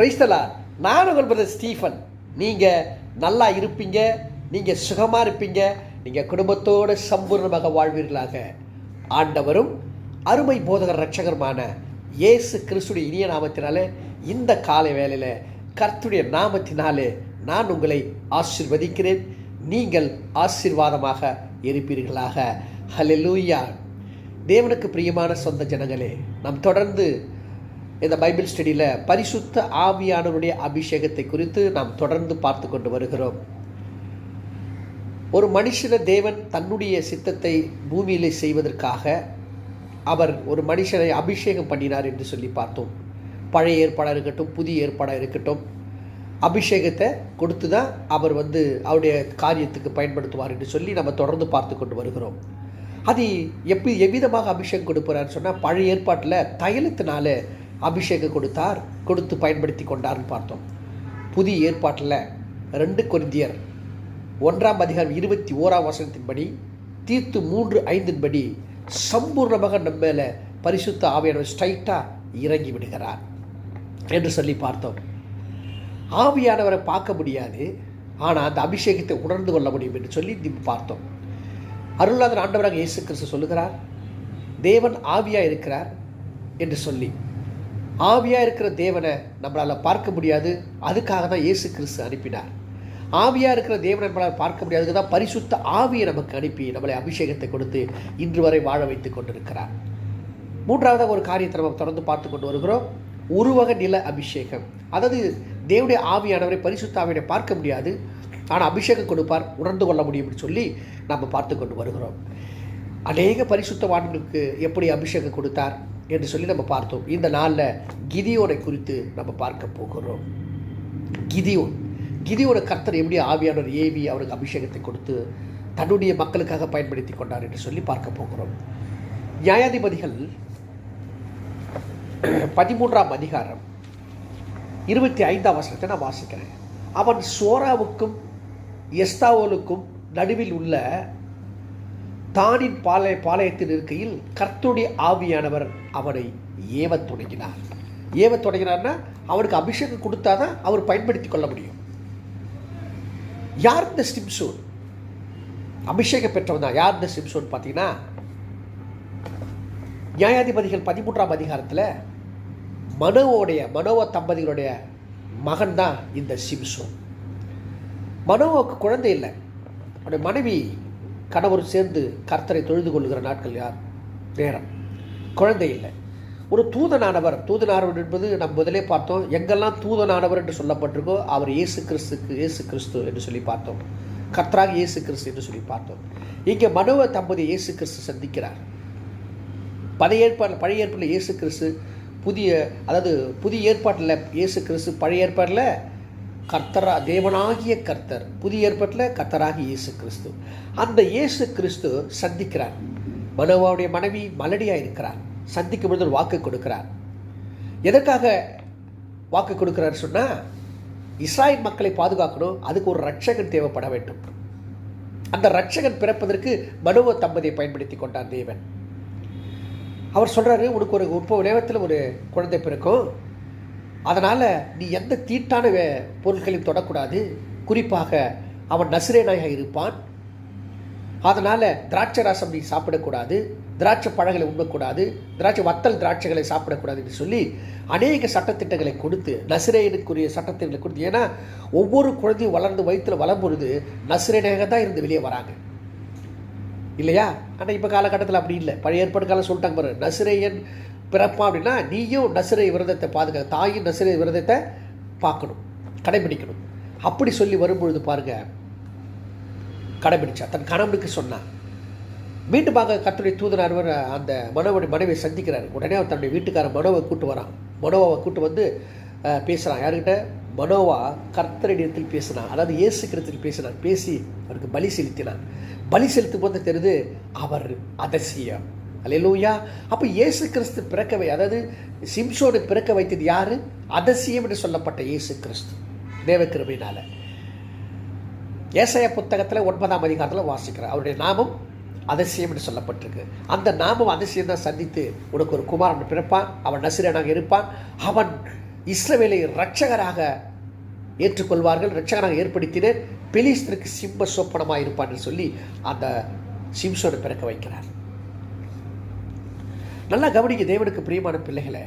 பிரைஸ்தலா நான் உங்கள் brother Stephen. நீங்கள் நல்லா இருப்பீங்க நீங்கள் சுகமாக இருப்பீங்க நீங்கள் குடும்பத்தோடு சம்பூர்ணமாக வாழ்வீர்களாக. ஆண்டவரும் அருமை போதகர் ரட்சகருமான இயேசு கிறிஸ்துடைய இனிய நாமத்தினாலே இந்த காலை வேலையில் கர்த்துடைய நாமத்தினாலே நான் உங்களை ஆசிர்வதிக்கிறேன். நீங்கள் ஆசீர்வாதமாக இருப்பீர்களாக. ஹலெலூயா தேவனுக்கு பிரியமான சொந்த ஜனங்களே நாம் தொடர்ந்து இந்த பைபிள் ஸ்டடியில் பரிசுத்த ஆவியானவருடைய அபிஷேகத்தை குறித்து நாம் தொடர்ந்து பார்த்து கொண்டு வருகிறோம். ஒரு மனுஷன தேவன் தன்னுடைய சித்தத்தை பூமியில் செய்வதற்காக அவர் ஒரு மனுஷனை அபிஷேகம் பண்ணினார் என்று சொல்லி பார்த்தோம். பழைய ஏற்பாடாக இருக்கட்டும் புதிய ஏற்பாடாக இருக்கட்டும். அபிஷேகத்தை கொடுத்து தான் அவர் வந்து அவருடைய காரியத்துக்கு பயன்படுத்துவார் என்று சொல்லி நம்ம தொடர்ந்து பார்த்து கொண்டு வருகிறோம். அது எப்படி எவ்விதமாக அபிஷேகம் கொடுப்பார்னு சொன்னால் பழைய ஏற்பாட்டில் தைலத்தினால அபிஷேகம் கொடுத்தார் கொடுத்து பயன்படுத்தி கொண்டார்னு பார்த்தோம். புதிய ஏற்பாட்டில் ரெண்டு கொரிந்தியர் ஒன்றாம் அதிகாரம் இருபத்தி ஓராம் வசனத்தின்படி தீர்த்து மூன்று ஐந்தின்படி சம்பூர்ணமாக நம்ம மேலே பரிசுத்த ஆவியானவர் ஸ்ட்ரைட்டாக இறங்கி விடுகிறார் என்று சொல்லி பார்த்தோம். ஆவியானவரை பார்க்க முடியாது ஆனால் அந்த அபிஷேகத்தை உணர்ந்து கொள்ள முடியும் என்று சொல்லி பார்த்தோம். அருளாதர் ஆண்டவராக இயேசு கிறிஸ்து சொல்லுகிறார் தேவன் ஆவியாக இருக்கிறார் என்று சொல்லி. ஆவியாக இருக்கிற தேவனை நம்மளால் பார்க்க முடியாது. அதுக்காக தான் இயேசு கிறிஸ்து அனுப்பினார். ஆவியாக இருக்கிற தேவனை நம்மளால் பார்க்க முடியாதுக்கு தான் பரிசுத்த ஆவியை நமக்கு அனுப்பி நம்மளை அபிஷேகத்தை கொடுத்து இன்று வரை வாழ வைத்து கொண்டிருக்கிறார். மூன்றாவதாக ஒரு காரியத்தை நம்ம தொடர்ந்து பார்த்து கொண்டு வருகிறோம். உருவக நில அபிஷேகம். அதாவது தேவனுடைய ஆவியானவரை பரிசுத்த ஆவியனை பார்க்க முடியாது. ஆனால் அபிஷேகம் கொடுப்பார் உணர்ந்து கொள்ள முடியும்னு சொல்லி நம்ம பார்த்து கொண்டு வருகிறோம். அநேக பரிசுத்தவான்களுக்கு எப்படி அபிஷேகம் கொடுத்தார்? என்று சொல்லி நம்ம பார்த்தோம். இந்த நாளில் கிதியோனை குறித்து நம்ம பார்க்க போகிறோம். கிதியோன். கிதியோட கர்த்தர் எப்படி ஆவியானவர் ஏவி அவருக்கு அபிஷேகத்தை கொடுத்து தன்னுடைய மக்களுக்காக பயன்படுத்தி கொண்டார் என்று சொல்லி பார்க்க போகிறோம். நியாயாதிபதிகள் பதிமூன்றாம் அதிகாரம் இருபத்தி ஐந்தாம் வசனத்தை நான் வாசிக்கிறேன். அவன் சோராவுக்கும் எஸ்தாவோலுக்கும் நடுவில் உள்ள தானின் பாளைய பாளையத்தில் இருக்கையில் கர்த்துடைய ஆவியானவர் அவனை ஏவத் தொடங்கினார். ஏவத் தொடங்கினார்னா அவனுக்கு அபிஷேகம் கொடுத்தாதான் அவர் பயன்படுத்தி கொள்ள முடியும். யார் இந்த சிம்சோன்? அபிஷேகம் பெற்றவன் தான். யார் இந்த சிம்சோன் பார்த்தீங்கன்னா நியாயாதிபதிகள் பதிமூன்றாம் அதிகாரத்தில் மனோவோடைய மனோவ தம்பதிகளுடைய மகன் தான் இந்த சிம்சோன். மனோவுக்கு குழந்தை இல்லை. அவருடைய மனைவி கணவர் சேர்ந்து கர்த்தரை தொழுது கொள்கிற நாட்கள் யார்? நேரம். குழந்தை இல்லை. ஒரு தூதனானவர் தூதனானவர் என்பது நம்ம முதலே பார்த்தோம். எங்கெல்லாம் தூதனானவர் என்று சொல்லப்பட்டிருக்கோ அவர் இயேசு கிறிஸ்துக்கு இயேசு கிறிஸ்து என்று சொல்லி பார்த்தோம். கர்த்தராக இயேசு கிறிஸ்து என்று சொல்லி பார்த்தோம். இங்கே மனோவ தம்பதி இயேசு கிறிஸ்து சந்திக்கிறார். பழைய ஏற்பாடு பழைய ஏற்பாட்டில் இயேசு கிறிஸ்து புதிய அதாவது புதிய ஏற்பாட்டில் இயேசு கிறிஸ்து பழைய ஏற்பாட்டில் கர்த்தரா தேவனாகிய கர்த்தர் புதிய ஏற்பாட்டில் கர்த்தராக இயேசு கிறிஸ்து. அந்த இயேசு கிறிஸ்து சந்திக்கிறார். மனோவாவுடைய மனைவி மலடியாக இருக்கிறார். சந்திக்கும் பொழுது ஒரு வாக்கு கொடுக்கிறார். எதற்காக வாக்கு கொடுக்கிறார் சொன்னால் இஸ்ராயல் மக்களை பாதுகாக்கணும் அதுக்கு ஒரு ரட்சகன் தேவைப்பட வேண்டும். அந்த ரட்சகன் பிறப்பதற்கு மனுவ தம்பதியை பயன்படுத்தி கொண்டார் தேவன். அவர் சொல்கிறாரு உனக்கு ஒரு முப்பது நேரத்தில் ஒரு குழந்தை பிறக்கும். அதனால் நீ எந்த தீட்டான வே பொருட்களையும் தொடக்கூடாது. குறிப்பாக அவன் நசிரேனாக இருப்பான். அதனால் திராட்சை ரசம் நீ சாப்பிடக்கூடாது. திராட்சை பழங்களை உண்ணக்கூடாது. திராட்சை வத்தல் திராட்சைகளை சாப்பிடக்கூடாது என்று சொல்லி அநேக சட்டத்திட்டங்களை கொடுத்து நசிரேனுக்குரிய சட்டத்திட்டங்களை கொடுத்து. ஏன்னா ஒவ்வொரு குழந்தையும் வளர்ந்து வயிற்றில் வளரும் பொழுது நசிரேனாக தான் இருந்து வெளியே வராங்க. இல்லையா? ஆனால் இப்போ காலகட்டத்தில் அப்படி இல்லை. பழைய ஏற்பாடு காலம் சொல்லிட்டாங்க பாரு நசிரேயன் பிறப்பா அப்படின்னா நீயும் நசுரை விரதத்தை பாதுகா தாயும் நசுரை விரதத்தை பார்க்கணும் கடைபிடிக்கணும். அப்படி சொல்லி வரும்பொழுது பாருங்க கடைபிடிச்சா தன் கணவனுக்கு சொன்னான் மீண்டும் பார்க்க கத்துடைய தூதனார்வர் அந்த மனோவுடைய மனைவியை சந்திக்கிறார். உடனே அவர் தன்னுடைய வீட்டுக்கார மனோவை கூட்டு வரான். மனோவை கூட்டு வந்து பேசுகிறான் யாருக்கிட்ட மனோவா கர்த்தரிடத்தில் பேசினான் அதாவது இயேசு கிரத்தில் பேசினான் பேசி அவருக்கு பலி செலுத்தினான் பலி செலுத்தும் போது தெரியுது அவர் அதசியம் அலையலூயா அப்போ இயேசு கிறிஸ்து பிறக்க வை அதாவது சிம்சோடு பிறக்க வைத்தது யார்? அதசியம் என்று சொல்லப்பட்ட இயேசு கிறிஸ்து தேவக்கிருமையினால ஏசைய புத்தகத்தில் ஒன்பதாம் அதிகாரத்தில் வாசிக்கிறார். அவருடைய நாமம் அதிசயம் என்று சொல்லப்பட்டிருக்கு. அந்த நாமம் அதிசயம் தான் சந்தித்து உனக்கு ஒரு குமாரன் பிறப்பான் அவன் நசிரனாக இருப்பான் அவன் இஸ்ரவேலை ரட்சகராக ஏற்றுக்கொள்வார்கள் ரட்சகராக ஏற்படுத்தின பெலிஸ்தருக்கு சிம்ம சொப்பனமாக இருப்பான்னு சொல்லி அந்த சிம்சோனை பிறக்க வைக்கிறார். நல்லா கவனிக்க தேவனுக்கு பிரியமான பிள்ளைகளை.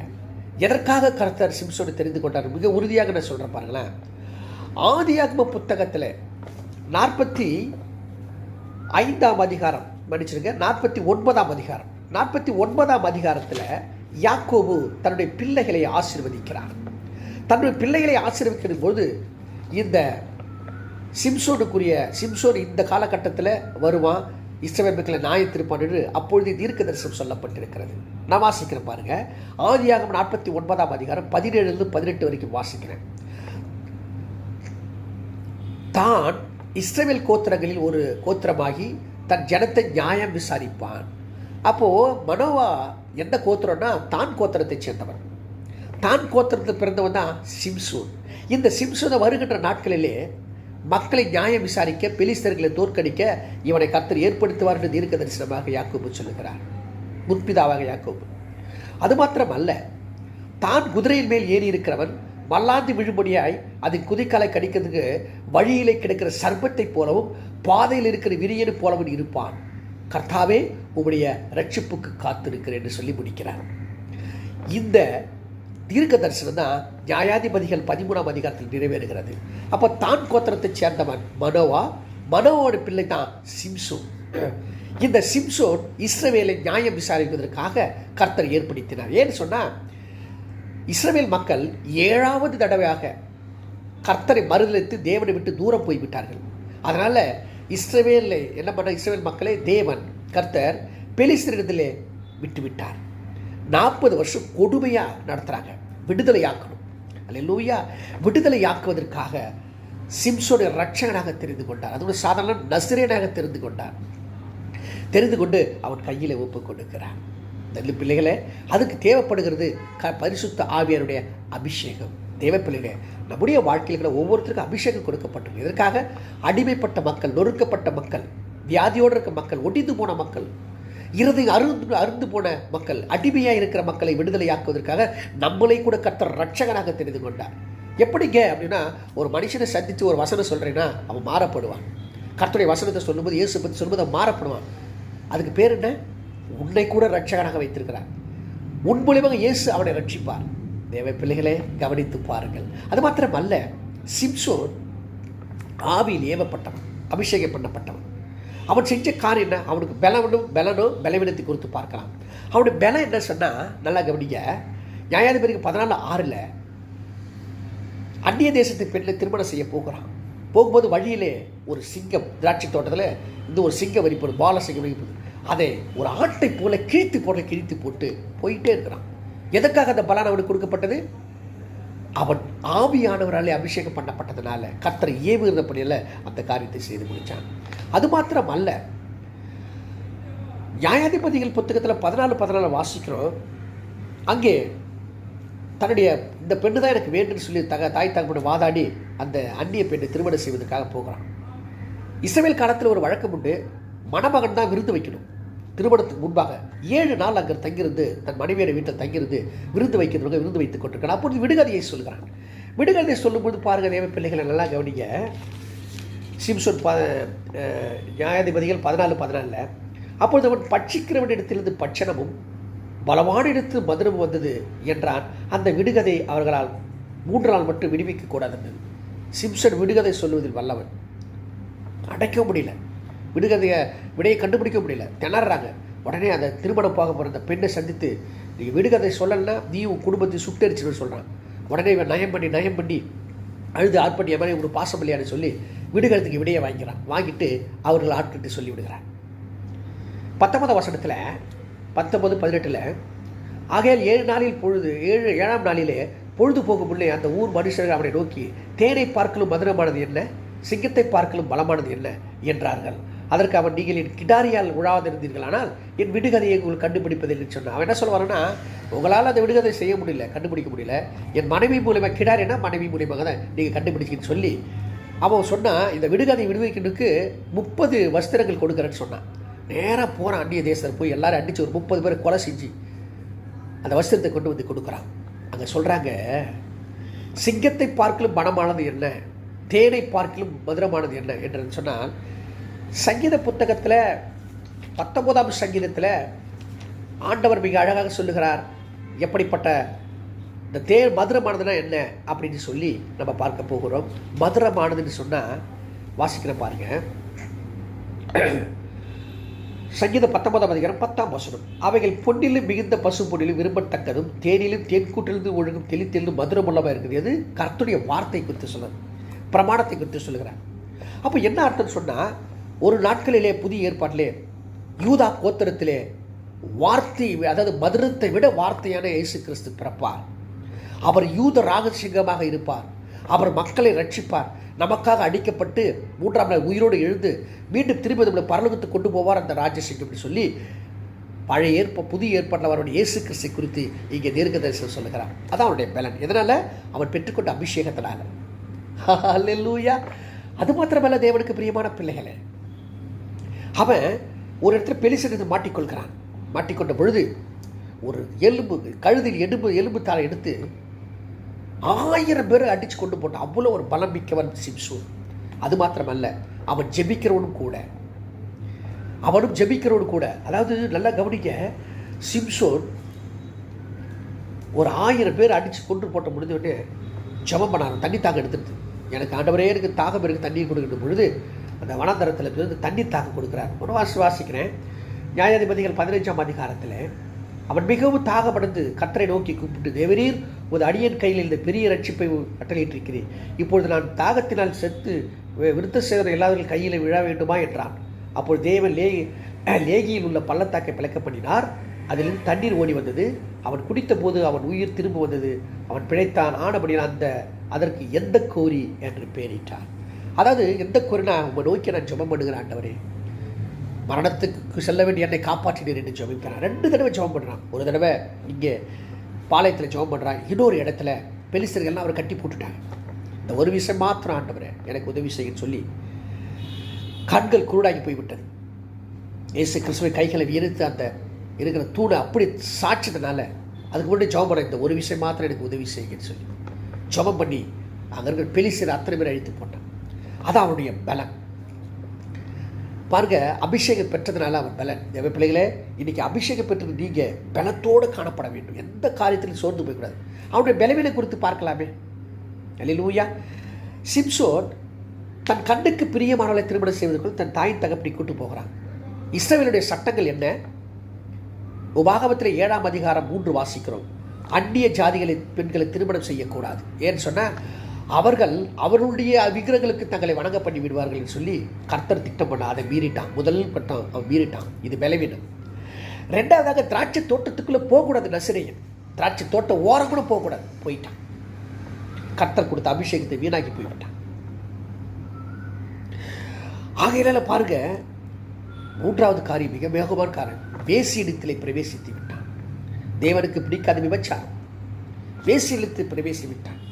எதற்காக கர்த்தர் சிம்சோனை தெரிந்து கொண்டார்? மிக உறுதியாக நான் சொல்கிறேன் பாருங்களேன். ஆதியாகம புத்தகத்தில் நாற்பத்தி ஐந்தாம் அதிகாரம் மன்னிச்சிருங்க நாற்பத்தி ஒன்பதாம் அதிகாரம். நாற்பத்தி ஒன்பதாம் அதிகாரத்தில் யாக்கோபு தன்னுடைய பிள்ளைகளை ஆசிர்வதிக்கிறார். தன்னுடைய பிள்ளைகளை ஆசீர்வதிக்கிற போது இந்த சிம்சோனுக்குரிய சிம்சோன் இந்த காலகட்டத்தில் வருவான் இஸ்ரவேல் மக்களை நியாயத்திருப்பான் என்று அப்பொழுது தீர்க்க தரிசனம் சொல்லப்பட்டிருக்கிறது. நான் வாசிக்கிறேன் பாருங்க. ஆதியாகம் நாற்பத்தி ஒன்பதாம் அதிகாரம் பதினேழுலேருந்து பதினெட்டு வரைக்கும் வாசிக்கிறேன். தான் இஸ்ரவேல் கோத்திரங்களில் ஒரு கோத்திரமாகி தன் ஜனத்தை நியாயம் விசாரிப்பான். அப்போது மனோவா எந்த கோத்திரம்னா தான் கோத்திரத்தைச் சேர்ந்தவன். தான் கோத்திரத்தில் பிறந்தவன் தான் சிம்சூன். இந்த சிம்சூனை வருகின்ற நாட்களிலே மக்களை நியாயம் விசாரிக்க பெலிஸ்தர்களை தோற்கடிக்க இவனை கர்த்தர் ஏற்படுத்துவார் என்று தீர்க்க தரிசனமாக யாக்கோபு சொல்லுகிறார். முற்பிதாவாக யாக்கோபு. அது மாத்திரம் அல்ல தான் குதிரையின் மேல் ஏறி இருக்கிறவன் மல்லாந்து விழும்படியாய் அதன் குதிக்காலை கடிக்கிறதுக்கு வழியிலே கிடைக்கிற சர்பத்தைப் போலவும் பாதையில் இருக்கிற விரியனு போலவும் இருப்பான். கர்த்தாவே உங்களுடைய ரட்சிப்புக்கு காத்திருக்கிறேன் என்று சொல்லி முடிக்கிறார். இந்த தீர்க்க தரிசனம் தான் நியாயாதிபதிகள் பதிமூணாம் அதிகாரத்தில் நிறைவேறுகிறது. அப்போ தான் கோத்திரத்தை சேர்ந்தவன் மனோவா மனோவோட பிள்ளை தான் சிம்சோன். இந்த சிம்சோன் இஸ்ரவேலை நியாயம் விசாரிப்பதற்காக கர்த்தர் ஏற்படுத்தினார். ஏன்னு சொன்னால் இஸ்ரவேல் மக்கள் ஏழாவது தடவையாக கர்த்தரை மறுதளித்து தேவனை விட்டு தூரம் போய்விட்டார்கள் அதனால் இஸ்ரவேலில் என்ன பண்ண இஸ்ரவேல் மக்களை தேவன் கர்த்தர் பெலிஸ்தரிடத்திலே விட்டுவிட்டார். நாற்பது வருஷம் கொடுமையாக நடத்துகிறாங்க விடுதலையாக்கணும். அல்ல விடுதலையாக்குவதற்காக சிம்சோடைய ரட்சகனாக தெரிந்து கொண்டார். அதோட சாதாரண நசிரியனாக தெரிந்து கொண்டார். தெரிந்து கொண்டு அவன் கையில் ஒப்பு கொடுக்கிறான். நல்ல பிள்ளைகளே அதுக்கு தேவைப்படுகிறது க பரிசுத்த ஆவியருடைய அபிஷேகம். தேவ பிள்ளைகளே நம்முடைய வாழ்க்கையில் ஒவ்வொருத்தருக்கும் அபிஷேகம் கொடுக்கப்பட்டது இதற்காக அடிமைப்பட்ட மக்கள் நொறுக்கப்பட்ட மக்கள் வியாதியோடு இருக்க மக்கள் ஒடிந்து போன மக்கள். இறுதி அருந்து அருந்து போன மக்கள் அடிமையாக இருக்கிற மக்களை விடுதலையாக்குவதற்காக நம்மளை கூட கர்த்தர் ரட்சகனாக தெரிந்து கொண்டார். எப்படிங்க அப்படின்னா ஒரு மனுஷனை சந்தித்து ஒரு வசனம் சொல்கிறேன்னா அவன் மாறப்படுவான். கர்த்தருடைய வசனத்தை சொல்லும்போது இயேசு பற்றி சொல்லும்போது அவன் மாறப்படுவான். அதுக்கு பேர் என்ன? உன்னை கூட ரட்சகனாக வைத்திருக்கிறார். உன் மூலியமாக இயேசு அவனை ரட்சிப்பார் தேவ பிள்ளைகளே கவனித்து பாருங்கள். அது மாத்திரம் அல்ல சிம்சோன் ஆவியில் ஏவப்பட்டவன் அபிஷேகம் பண்ணப்பட்டவன். அவன் செஞ்ச காரியம் என்ன? அவனுக்கு பலவனும் பலனும் பலவீனத்தை குறித்து பார்க்கலாம். அவனுடைய பலம் என்ன சொன்னால் நல்லா கவனிங்க. நியாயாதிபதிக்கு பதினாலு ஆறில் அந்நிய தேசத்து பெண்ணை திருமணம் செய்ய போகிறான். போகும்போது வழியிலே ஒரு சிங்கம் திராட்சை தோட்டத்தில் இந்த ஒரு சிங்கம் வரிப்பது பால சிங்கம் வரிப்பது அதை ஒரு ஆட்டை போல கிழித்து போட கிழித்து போட்டு போயிட்டே இருக்கிறான். எதற்காக அந்த பலன் அவனுக்கு கொடுக்கப்பட்டது? அவன் ஆவியானவராலே அபிஷேகம் பண்ணப்பட்டதுனால கத்தரை ஏவுகிறபடியில் அந்த காரியத்தை செய்து முடித்தான் அது மாத்திரம் அல்ல நியாயாதிபதிகள் புத்தகத்தில் பதினாலு பதினாலு வாசிக்கிறோம். அங்கே தன்னுடைய இந்த பெண்ணு தான் எனக்கு வேண்டும்னு சொல்லி தக தாய் தகப்பட வாதாடி அந்த அந்நிய பெண்ணை திருமணம் செய்வதற்காக போகிறான். இஸ்ரவேல் காலத்தில் ஒரு வழக்கம் உண்டு. மணமகன் தான் விருந்து வைக்கணும். திருமணத்துக்கு முன்பாக ஏழு நாள் அங்கே தங்கியிருந்து தன் மனைவியோட வீட்டில் தங்கியிருந்து விருந்து வைக்கிறவங்க விருந்து வைத்துக் கொண்டிருக்கிறார். அப்பொழுது விடுகதையை சொல்கிறான் விடுகதையை சொல்லும்போது பாருங்கள் தேவ பிள்ளைகளை நல்லா கவனிங்க. சிம்சோன் ப நியாயாதிபதிகள் பதினாலு பதினாலில் அப்பொழுது அவன் பட்சிக்கிறவன் இடத்திலிருந்து பட்சணமும் பலமான இடத்து மதுரம் வந்தது என்றான். அந்த விடுகதை அவர்களால் மூன்று நாள் மட்டும் விடுவிக்க கூடாது சிம்சன் விடுகதை சொல்லுவதில் வல்லவன். அடைக்க முடியல. விடுகதையை விடையை கண்டுபிடிக்க முடியல. திணறாங்க. உடனே அந்த திருமணம் போக போகிற அந்த பெண்ணை சந்தித்து நீங்கள் விடுகதை சொல்லலைன்னா நீ உன் குடும்பத்தை சுட்டரிச்சுன்னு சொல்கிறான் உடனே இவன் நயம் பண்ணி நயம் பண்ணி அழுது ஆட்பட்டி மாதிரி உங்களுக்கு பாசம் இல்லையான்னு சொல்லி விடுகிறதுக்கு விடையை வாங்கிக்கிறான். வாங்கிட்டு அவர்கள் ஆட்கிட்டு சொல்லி விடுகிறான் பத்தொன்பதாம் வசனத்தில் பத்தொன்பது பதினெட்டில் ஆகையால் ஏழு நாளில் பொழுது ஏழு ஏழாம் நாளிலே பொழுது போகும் முன்னே அந்த ஊர் மனுஷர்கள் அவனை நோக்கி தேனை பார்க்கலும் மதுரமானது என்ன? சிங்கத்தை பார்க்கலும் பலமானது என்ன? என்றார்கள். அதற்கு அவன் நீங்கள் என் கிடாரியால் உழாதிருந்தீர்களானால் என் விடுகதையை உங்களுக்கு கண்டுபிடிப்பதில்லை சொன்னான். அவன் என்ன சொல்லுவாருன்னா உங்களால் அந்த விடுகதை செய்ய முடியல கண்டுபிடிக்க முடியல. என் மனைவி மூலியமாக கிடாரினா மனைவி மூலியமாக தான் நீங்கள் கண்டுபிடிச்சின்னு சொல்லி. அவன் சொன்னான் இந்த விடுகதை விடுவிக்கிறதுக்கு முப்பது வஸ்திரங்கள் கொடுக்குறேன்னு சொன்னான். நேராக போகிறான் அந்நிய தேசத்தில் போய் எல்லாரும் அடித்து ஒரு முப்பது பேர் கொலை செஞ்சு அந்த வஸ்திரத்தை கொண்டு வந்து கொடுக்குறான். அங்கே சொல்கிறாங்க சிங்கத்தை பார்க்கலும் மனமானது என்ன? தேனை பார்க்கலும் மதுரமானது என்ன? என்று சொன்னால் சங்கீத புத்தகத்தில் பத்தொன்பதாம் சங்கீதத்தில் ஆண்டவர் மிக அழகாக சொல்லுகிறார் எப்படிப்பட்ட இந்த தேர் மதுரமானதுன்னா என்ன அப்படின்னு சொல்லி நம்ம பார்க்க போகிறோம். மதுரமானதுன்னு சொன்னால் வாசிக்கிற பாருங்க. சங்கீதம் பத்தொன்பதாம் அதிகாரம் பத்தாம் வசனம். அவைகள் பொன்னிலும் மிகுந்த பசு பொன்னிலும் விரும்பத்தக்கதும் தேனிலும் தேன்கூட்டிலிருந்து ஒழுங்கும் தெளித்தெழுந்து மதுரமுள்ளமாக இருக்குது. எது? கர்த்துடைய வார்த்தை குறித்து சொல்லுது. பிரமாணத்தை குறித்து சொல்லுகிறார். அப்போ என்ன அர்த்தம் சொன்னால் ஒரு நாட்களிலே புதிய ஏற்பாட்டிலே யூதா கோத்திரத்திலே வார்த்தை அதாவது மதுரத்தை விட வார்த்தையான இயேசு கிறிஸ்து பிறப்பார். அவர் யூத ராகசிங்கமாக இருப்பார். அவர் மக்களை ரட்சிப்பார். நமக்காக அடிக்கப்பட்டு மூன்றாம் நாள் உயிரோடு எழுந்து மீண்டும் திரும்பி நம்மளை பரலோகத்துக்கு கொண்டு போவார் அந்த ராஜசிங்கம் அப்படின்னு சொல்லி பழைய ஏற்ப புதிய ஏற்பாட்டில் அவருடைய இயேசு கிறிஸ்து குறித்து இங்கே தீர்க்க தரிசனம் சொல்லுகிறார். அதான் அவனுடைய பலன். எதனால்? அவன் பெற்றுக்கொண்ட அபிஷேகத்தினால். லூயா அது மாத்திரமல்ல தேவனுக்கு பிரியமான பிள்ளைகளே. அவன் ஒரு இடத்துல பெலிசனத்தை மாட்டிக்கொள்கிறான். மாட்டிக்கொண்ட பொழுது ஒரு எலும்பு கழுதில் எலும்பு எலும்பு தாளை எடுத்து ஆயிரம் பேரை அடித்து கொண்டு போட்டான். அவ்வளோ ஒரு பலம் மிக்கவன் சிம்சூன். அது மாத்திரமல்ல அவன் ஜெபிக்கிறவனும் கூட. அவனும் ஜெபிக்கிறவனும் கூட. அதாவது நல்லா கவனிக்க சிம்சோன் ஒரு ஆயிரம் பேர் அடித்து கொண்டு போட்ட முடிஞ்ச உடனே ஜெபம் பண்ணாங்க தண்ணி தாகம் எடுத்துட்டு. எனக்கு ஆண்டவரே எனக்கு தாகம் இருக்கு தண்ணி கொடுக்கின்ற பொழுது அந்த வனாந்தரத்தில் வந்து தண்ணீர் தாகம் கொடுக்குறார். ஒரு வாசி வாசிக்கிறேன். நியாயாதிபதிகள் பதினைஞ்சாம் அதிகாரத்தில் அவன் மிகவும் தாகமடைந்து கத்தரை நோக்கி கூப்பிட்டு தேவரீர் ஒரு அடியன் கையில் இந்த பெரிய ரட்சிப்பை கட்டளையிட்டிருக்கிறேன் இப்பொழுது நான் தாகத்தினால் செத்து விருத்த சேதன எல்லாவர்கள் கையில் விழ வேண்டுமா? என்றான். அப்பொழுது தேவன் லே லேகியில் உள்ள பள்ளத்தாக்கை பிளக்க பண்ணினார். அதிலிருந்து தண்ணீர் ஓடி வந்தது. அவன் குடித்த போது அவன் உயிர் திரும்ப வந்தது. அவன் பிழைத்தான். ஆனபடியால் அந்த அதற்கு எந்த கோரி என்று பெயரிட்டான் அதாவது எந்த குறை நான் உங்கள் நோக்கி நான் ஜபம் பண்ணுகிறேன் ஆண்டவரே. மரணத்துக்கு செல்ல வேண்டிய என்னை காப்பாற்றினீர் என்று ஜபிக்கிறான் ரெண்டு தடவை ஜெபம் பண்ணுறான் ஒரு தடவை இங்கே பாளையத்தில் ஜெபம் பண்ணுறான் இன்னொரு இடத்துல பெலிசர்கள்லாம் அவரை கட்டி போட்டுட்டாங்க. இந்த ஒரு விஷயம் மாத்திரம் ஆண்டவரே எனக்கு உதவி செய்யன்னு சொல்லி கண்கள் குருடாகி போய்விட்டது. இயேசு கிறிஸ்துவை கைகளை விரித்து அந்த இருக்கிற தூணை அப்படி சாட்சியதுனால அதுக்கு முன்னாடி ஜெபம் பண்ண இந்த ஒரு விஷயம் மாத்திரம் எனக்கு உதவி செய்யுங்கன்னு சொல்லி ஜபம் பண்ணி அங்கே இருக்கிற பெலிசர் அத்தனை பேர் அழித்து போட்டான். அதான் அவனுடைய பலன். பாருங்க அபிஷேகம் பெற்றதுனால அவன் பலன். தேவ பிள்ளைகளே இன்னைக்கு அபிஷேகம் பெற்றது நீங்கள் பலத்தோடு காணப்பட வேண்டும். எந்த காரியத்திலும் சோர்ந்து போய்க்கூடாது. அவனுடைய பலவீனை குறித்து பார்க்கலாமே. அல்லூயா சிம்சோன் தன் கண்ணுக்கு பிரியமானவளை திருமணம் செய்வதற்குள் தன் தாயின் தகப்படி கூட்டு போகிறான். இஸ்ரவேலுடைய சட்டங்கள் என்ன? உபாகவத்தில் ஏழாம் அதிகாரம் மூன்று வாசிக்கிறோம். அந்நிய ஜாதிகளின் பெண்களை திருமணம் செய்யக்கூடாது. ஏன்னு சொன்னால் அவர்கள் அவருடைய விக்கிரங்களுக்கு தங்களை வணங்க பண்ணி விடுவார்கள் என்று சொல்லி கர்த்தர் திட்டம் பண்ண அதை மீறிட்டான். முதல் பட்டம் அவன் மீறிட்டான். இது பலவீனம். ரெண்டாவதாக திராட்சை தோட்டத்துக்குள்ளே போகக்கூடாது நசிரையன். திராட்சை தோட்டம் ஓரம் கூட போகக்கூடாது. போயிட்டான். கர்த்தர் கொடுத்த அபிஷேகத்தை வீணாக்கி போய்விட்டான். ஆகையினால பாருங்க மூன்றாவது காரியம் மிக வேகமான காரணம். வேசியிடத்திலே பிரவேசித்து விட்டான். தேவனுக்கு பிடிக்காத விபச்சாரம் வேசியிடத்தில் பிரவேசி விட்டான்.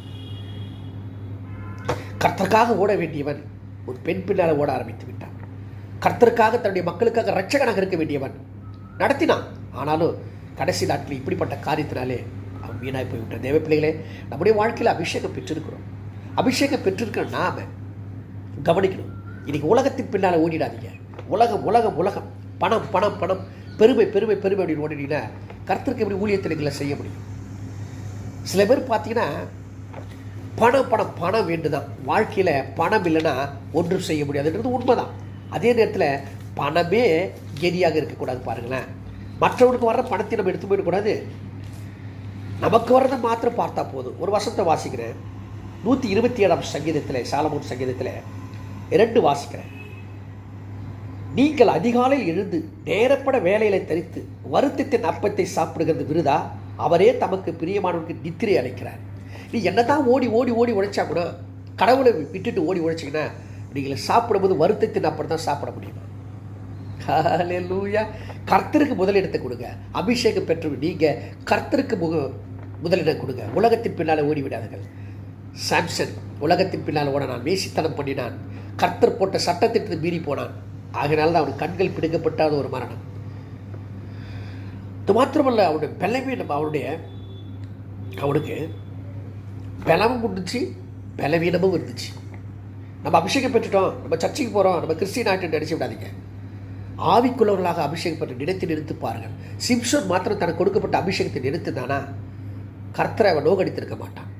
கர்த்தருக்காக ஓட வேண்டியவன் ஒரு பெண் பின்னால் ஓட ஆரம்பித்து விட்டான். கர்த்தருக்காக தன்னுடைய மக்களுக்காக ரட்சகனாக இருக்க வேண்டியவன் நடத்தினான். ஆனாலும் கடைசி நாட்டில் இப்படிப்பட்ட காரியத்தினாலே அவன் வீணாய் போய்விட்டான். தேவ பிள்ளைகளே நம்முடைய வாழ்க்கையில் அபிஷேகம் பெற்றிருக்கிறோம். அபிஷேகம் பெற்றிருக்கிற நாம கவனிக்கணும். இன்னைக்கு உலகத்தின் பின்னால் ஓடிடாதீங்க. உலகம் உலகம் உலகம். பணம் பணம் பணம். பெருமை பெருமை பெருமை அப்படின்னு ஓடினீங்கன்னா கர்த்தருக்கு எப்படி ஊழியத்தில் செய்ய முடியும்? சில பேர் பார்த்தீங்கன்னா பணம் பணம் பணம் வேண்டுதான். வாழ்க்கையில் பணம் இல்லைன்னா ஒன்றும் செய்ய முடியாதுன்றது உண்மைதான். அதே நேரத்தில் பணமே கெதியாக இருக்கக்கூடாது பாருங்களேன். மற்றவனுக்கு வர்ற பணத்தை நம்ம எடுத்து போயிடக்கூடாது. நமக்கு வர்றதை மாத்திரம் பார்த்தா போதும். ஒரு வருஷத்தை வாசிக்கிறேன். நூற்றி இருபத்தி ஏழாம் சங்கீதத்தில் சாலமோன் சங்கீதத்தில் இரண்டு வாசிக்கிறேன். நீங்கள் அதிகாலையில் எழுந்து நேரப்பட வேலையில தரித்து வருத்தத்தின் அப்பத்தை சாப்பிடுகிறது விருதா? அவரே தமக்கு பிரியமானவனுக்கு நித்திரை அளிக்கிறார். நீ என்ன தான் ஓடி ஓடி ஓடி உழைச்சா கூட கடவுளை விட்டுட்டு ஓடி உழைச்சிங்கன்னா நீங்கள் சாப்பிடும்போது வருத்தத்தின் அப்புறம் தான் சாப்பிட முடியுமா. லூயா கர்த்தருக்கு முதலிடத்தை கொடுங்க. அபிஷேகம் பெற்று நீங்கள் கர்த்தருக்கு முக முதலிடம் கொடுங்க. உலகத்தின் பின்னால் ஓடி விடாதீர்கள் சாம்சன் உலகத்தின் பின்னால் ஓட நான் மேசித்தனம் பண்ணினான். கர்த்தர் போட்ட சட்டத்திட்டத்தை மீறி போனான். ஆகினால தான் அவன் கண்கள் பிடுங்கப்பட்டாத ஒரு மரணம். இது மாத்திரமல்ல அவனுடைய பலமே நம்ம அவனுடைய அவனுக்கு பலமும் இருந்துச்சு பலவீனமும் இருந்துச்சு. நம்ம அபிஷேகம் பெற்றுட்டோம் நம்ம சர்ச்சைக்கு போகிறோம் நம்ம கிறிஸ்டின் ஆகிட்டு நினச்சி விடாதீங்க. ஆவிக்குள்ளவர்களாக அபிஷேகம் பெற்று நினைத்து நிறுத்து பாருங்கள். சிம்சோன் மாத்திரம் தனக்கு கொடுக்கப்பட்ட அபிஷேகத்தை நிறுத்துனானா கர்த்தரை அவன் நோகடித்திருக்க மாட்டான்.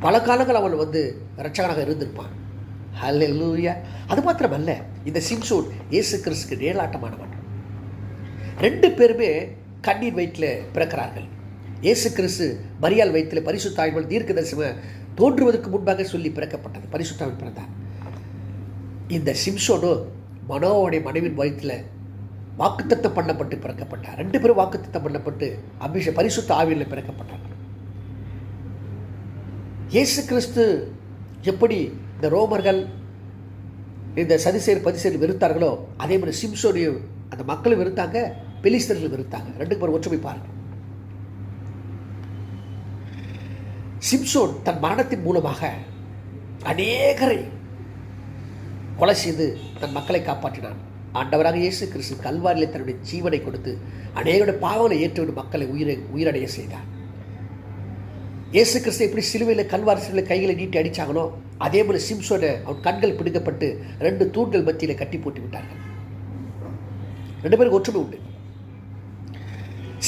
பல காலங்கள் அவன் வந்து ரட்சகனாக இருந்திருப்பான். ஹல்லூயா அது மாத்திரமல்ல இந்த சிம்சோன் இயேசு கிறிஸ்துக்கு நேலாட்டமானவன் ரெண்டு பேருமே கண்ணீர் வயிற்றில் பிறக்கிறார்கள். இயேசு கிறிஸ்து மரியாள் வயிற்றில் பரிசுத்தாய்மல் தீர்க்க தரிசன தோன்றுவதற்கு முன்பாக சொல்லி பிறக்கப்பட்டது. பரிசுத்தாவில் பிறந்தார் இந்த சிம்சோனோ மனோவோடைய மனைவின் வயிற்றில் வாக்குத்தத்தம் பண்ணப்பட்டு பிறக்கப்பட்டார். ரெண்டு பேரும் வாக்குத்தத்தம் பண்ணப்பட்டு அபிஷ பரிசுத்த ஆவியில் பிறக்கப்பட்டார். இயேசு கிறிஸ்து எப்படி இந்த ரோமர்கள் இந்த சதிசேர் பதிசேர் வெறுத்தார்களோ அதே மாதிரி சிம்சோனையும் அந்த மக்களும் வெறுத்தாங்க பெலிஸ்தர்கள் வெறுத்தாங்க. ரெண்டு பேரும் ஒற்றுமை பாருங்கள் சிம்சோன் தன் மரணத்தின் மூலமாக அநேகரை கொலை செய்து தன் மக்களை காப்பாற்றினான். ஆண்டவராக இயேசு கிறிஸ்து கல்வாரிலே தன்னுடைய ஜீவனை கொடுத்து அநேகருடைய பாவங்களை ஏற்றுவிடும் மக்களை உயிரை உயிரடைய செய்தார். இயேசு கிறிஸ்து எப்படி சிலுவையில் கல்வாரி சிலுவையில் கைகளை நீட்டி அடித்தாங்களோ அதே போல சிம்சோனை அவன் கண்கள் பிடிக்கப்பட்டு ரெண்டு தூண்கள் மத்தியில் கட்டி போட்டு விட்டார்கள். ரெண்டு பேருக்கு ஒற்றுமை உண்டு.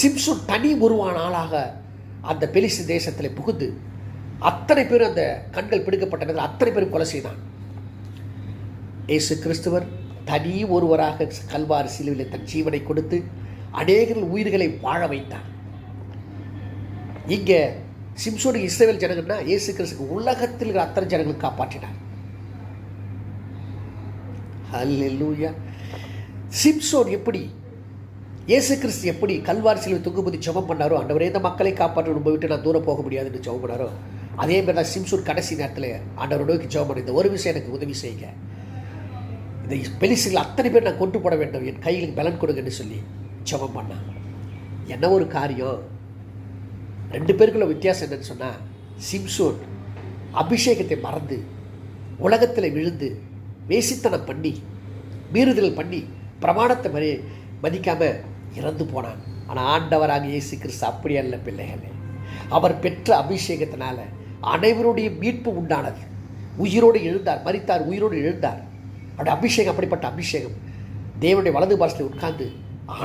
சிம்சோன் தனி உருவான ஆளாக அந்த பெலிசு தேசத்தில் புகுந்து அத்தனை பேரும் அந்த கண்கள் பிடிக்கப்பட்ட நேரத்தில் அத்தனை பேரும் கொலை செய்தான். இயேசு கிறிஸ்துவர் தனி ஒருவராக கல்வாரி சிலுவில் தன் ஜீவனை கொடுத்து அநேகர்கள் உயிர்களை வாழ வைத்தார். இங்கே சிம்சோனு இஸ்ரேல் ஜனங்கள்னா இயேசு கிறிஸ்துக்கு உலகத்தில் இருக்கிற அத்தனை ஜனங்களை காப்பாற்றினார். ஹல்லேலூயா சிம்சோன் எப்படி இயேசு கிறிஸ்து எப்படி கல்வாரி சிலுவை தொங்குபதி ஜெபம் பண்ணாரோ ஆண்டவரே இந்த மக்களை காப்பாற்ற நம்ம விட்டு நான் தூரம் போக முடியாதுன்னு ஜெபம் பண்ணாரோ அதே மாதிரி தான் சிம்சூர் கடைசி நேரத்தில் ஆண்டவர் நோக்கி ஜெபம் பண்ண இந்த ஒரு விஷயம் எனக்கு உதவி செய்யுங்க. இந்த பெலிசில் அத்தனை பேர் நான் கொண்டு போட வேண்டும். என் கையில் பலன் கொடுங்கன்னு சொல்லி ஜெபம் பண்ணான் என்ன ஒரு காரியம்? ரெண்டு பேருக்குள்ள வித்தியாசம் என்னன்னு சொன்னால் சிம்சூன் அபிஷேகத்தை மறந்து உலகத்தில் விழுந்து வேசித்தனம் பண்ணி மீறுதல் பண்ணி பிரமாணத்தை மதி மதிக்காமல் இறந்து போனான். ஆனால் ஆண்டவராக இயேசு கிறிஸ்து அப்படி அல்ல பிள்ளைகளே. அவர் பெற்ற அபிஷேகத்தினால அனைவருடைய மீட்பு உண்டானது. உயிரோடு எழுந்தார் மறித்தார் உயிரோடு எழுந்தார். அவருடைய அபிஷேகம் அப்படிப்பட்ட அபிஷேகம். தேவனுடைய வலது பாரத்தில் உட்கார்ந்து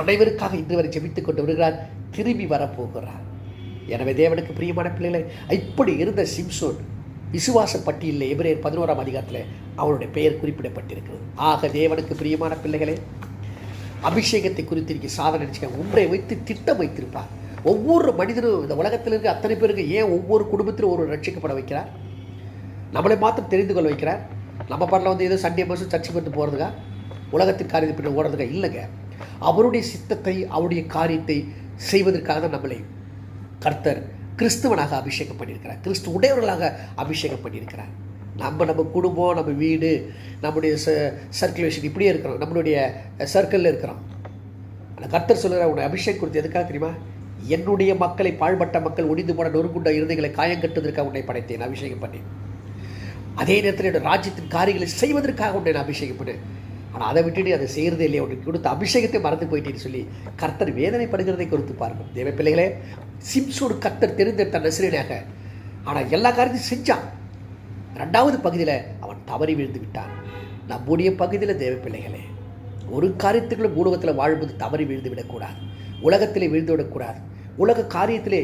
அனைவருக்காக இன்று வரை ஜெபித்து கொண்டு வருகிறார் திரும்பி வரப்போகிறார். எனவே தேவனுக்கு பிரியமான பிள்ளைகளை இப்படி இருந்த சிம்சோன் விசுவாச பட்டியலில் எபிரேர் பதினோராம் அதிகாரத்தில் அவருடைய பெயர் குறிப்பிடப்பட்டிருக்கிறது. ஆக தேவனுக்கு பிரியமான பிள்ளைகளே அபிஷேகத்தை குறித்து இன்றைக்கி சாதனை நினச்சிக்க உன்னை வைத்து திட்டம் வைத்திருப்பார். ஒவ்வொரு மனிதனும் இந்த உலகத்தில் இருக்க அத்தனை பேருக்கு ஏன் ஒவ்வொரு குடும்பத்திலும் ஒரு ரட்சிக்கப்பட வைக்கிறார்? நம்மளை மாத்திரம் தெரிந்து கொள்ள வைக்கிறார். நம்ம பாட்டில் வந்து ஏதோ சண்டே பஸ்ஸும் சர்ச்சை பண்ணிட்டு போகிறதுக்கா உலகத்தின் காரியத்தை பின்ன ஓடுறதுக்கா? இல்லைங்க. அவருடைய சித்தத்தை அவருடைய காரியத்தை செய்வதற்காக தான் நம்மளை கர்த்தர் கிறிஸ்துவனாக அபிஷேகம் பண்ணியிருக்கிறார். கிறிஸ்து உடையவர்களாக அபிஷேகம் பண்ணியிருக்கிறார். நம்ம நம்ம குடும்பம் நம்ம வீடு நம்முடைய ச சர்க்குலேஷன் இப்படியே இருக்கிறோம். நம்மளுடைய சர்க்கிளில் இருக்கிறோம். ஆனால் கர்த்தர் சொல்கிற உன்னை அபிஷேகம் கொடுத்து எதுக்காக தெரியுமா? என்னுடைய மக்களை பாழ்பட்ட மக்கள் ஒடிந்து போன நொறுங்குண்ட இருதைகளை காயங்கட்டுவதற்காக உன்னை படைத்தேன் அபிஷேகம் பண்ணேன். அதே நேரத்தில் என்னோட ராஜ்யத்தின் காரியங்களை செய்வதற்காக உன்னை நான் அபிஷேகம் பண்ணேன். ஆனால் அதை விட்டுட்டு அதை செய்கிறதே இல்லையா உனக்கு கொடுத்த அபிஷேகத்தை மறந்து போயிட்டேன்னு சொல்லி கர்த்தர் வேதனைப்படுகிறதை கொடுத்து பாருங்கள். தேவ பிள்ளைகளே சிம்சோடு கர்த்தர் தெரிந்தெடுத்த நசிரனாக ஆனால் எல்லா காரியத்தையும் செஞ்சான். ரெண்டாவது பகுதியில் அவன் தவறி விழுந்து விட்டான். நம்முடைய பகுதியில் தேவ பிள்ளைகளே ஒரு காரியத்துக்குள்ள ஊடகத்தில் வாழும்போது தவறி விழுந்து விடக்கூடாது. உலகத்திலே விழுந்து விடக்கூடாது. உலக காரியத்திலே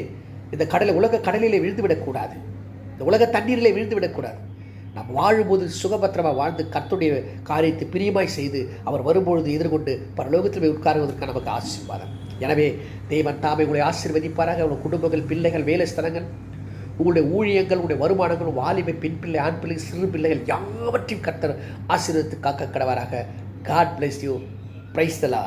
இந்த கடலை உலக கடலிலே விழுந்து விடக்கூடாது. இந்த உலக தண்ணீரிலே விழுந்து விடக்கூடாது. நாம் வாழும்போது சுகபத்திரமாக வாழ்ந்து கர்த்துடைய காரியத்தை பிரியமாய் செய்து அவர் வரும்பொழுது எதிர்கொண்டு பரலோகத்தில் போய் உட்காருவதற்கு நமக்கு ஆசீர்வாதம். எனவே தேவன் தாமை உங்களை ஆசீர்வதிப்பாராக. உங்கள் குடும்பங்கள் பிள்ளைகள் வேலை ஸ்தலங்கள் உங்களுடைய ஊழியங்கள் உங்களுடைய வருமானங்கள் வாலிபை பெண் பிள்ளை ஆண் பிள்ளை சிறு பிள்ளைகள் யாவற்றையும் கர்த்தர் ஆசீர்வதித்து காக்க கடவாராக. காட் பிளஸ் யூ பிரைஸ் தலா